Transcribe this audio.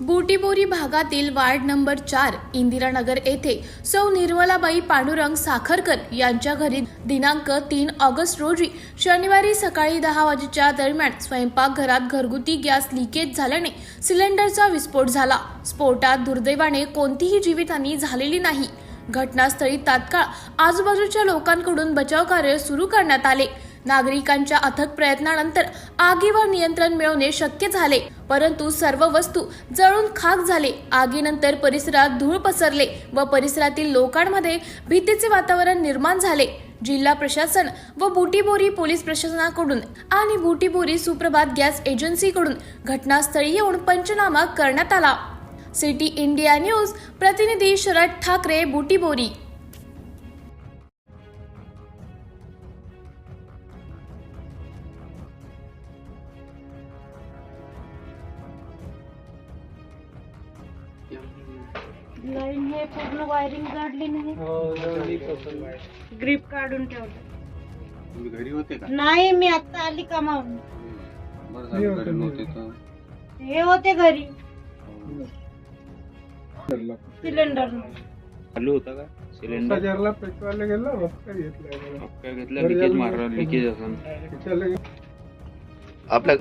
बुटीबोरी भागातील ward number चार इंदिरानगर येथे सौ निर्मलाबाई पांडुरंग साखरकर यांच्या घरी दिनांक तीन ऑगस्ट रोजी शनिवारी सकाळी दहा वाजेच्या दरम्यान स्वयंपाकघरात घरगुती गॅस लिकेज झाल्याने सिलेंडरचा विस्फोट झाला. स्फोटात दुर्दैवाने कोणतीही जीवितहानी झालेली नाही. घटनास्थळी तात्काळ आजूबाजूच्या लोकांकडून बचाव कार्य सुरू करण्यात आले. नागरिकांच्या अथक प्रयत्नानंतर आगीवर नियंत्रण मिळवणे शक्य झाले. परंतु सर्व वस्तू जळून खाक झाले. आगीनंतर परिसरात धूळ पसरले व परिसरातील लोकांमध्ये भीतीचे वातावरण निर्माण झाले. जिल्हा प्रशासन व बुटीबोरी पोलीस प्रशासनाकडून आणि बुटीबोरी सुप्रभात गॅस एजन्सीकडून घटनास्थळी येऊन पंचनामा करण्यात आला. सिटी इंडिया न्यूज प्रतिनिधी शरद ठाकरे बुटीबोरी. लाईन हे पूर्ण वायरिंग काढली नाही. ग्रीप काढून ठेवलं. तुम्ही घरी होते का? नाही मी आता आली कामावून बरं झालं घरी नव्हते तर हे होते घरी. सिलेंडर. चालू होता का? सिलेंडर? बाजारला पेटवायला गेलो हप्ता घेतला काय घेतलं लिकेज मारलं लिकेज असं आपल्या